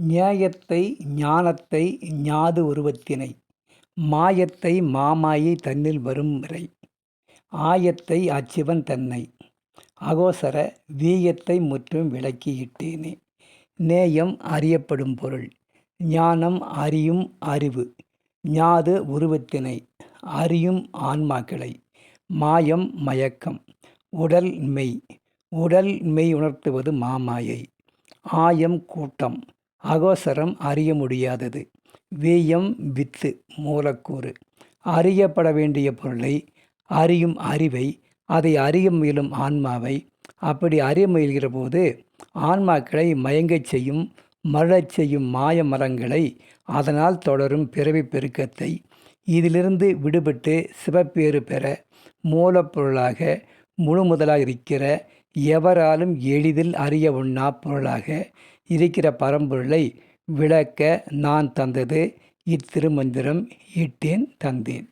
நியாயத்தை ஞானத்தை ஞாது உருவத்தினை. மாயத்தை மாமாயை தன்னில் வரும் வரை ஆயத்தை அச்சிவன் தன்னை. அகோசர வீயத்தை முற்றும் விளக்கியிட்டேனே. நேயம் அறியப்படும் பொருள். ஞானம் அறியும் அறிவு. ஞாது உருவத்தினை. அறியும் ஆன்மாக்களை. மாயம் மயக்கம். உடல் மெய். உடல் மெய் உணர்த்துவது மாமாயை. ஆயம் கூட்டம். அகோசரம் அறிய முடியாதது. வீயம் வித்து மூலக்கூறு. அறியப்பட வேண்டிய பொருளை அறியும் அறிவை அதை அறிய முயலும் ஆன்மாவை அப்படி அறிய முயல்கிற போது ஆன்மாக்களை மயங்கச் செய்யும் மழச் செய்யும் மாய மரங்களை அதனால் தொடரும் பிறவி பெருக்கத்தை இதிலிருந்து விடுபட்டு சிவப்பேறு பெற மூலப்பொருளாக முழு முதலாக இருக்கிற எவராலும் எளிதில் அறிய உண்ணா பொருளாக இருக்கிற பரம்பொருளை விளக்க நான் தந்தது. இத்திருமந்திரம் இட்டேன் தந்தேன்.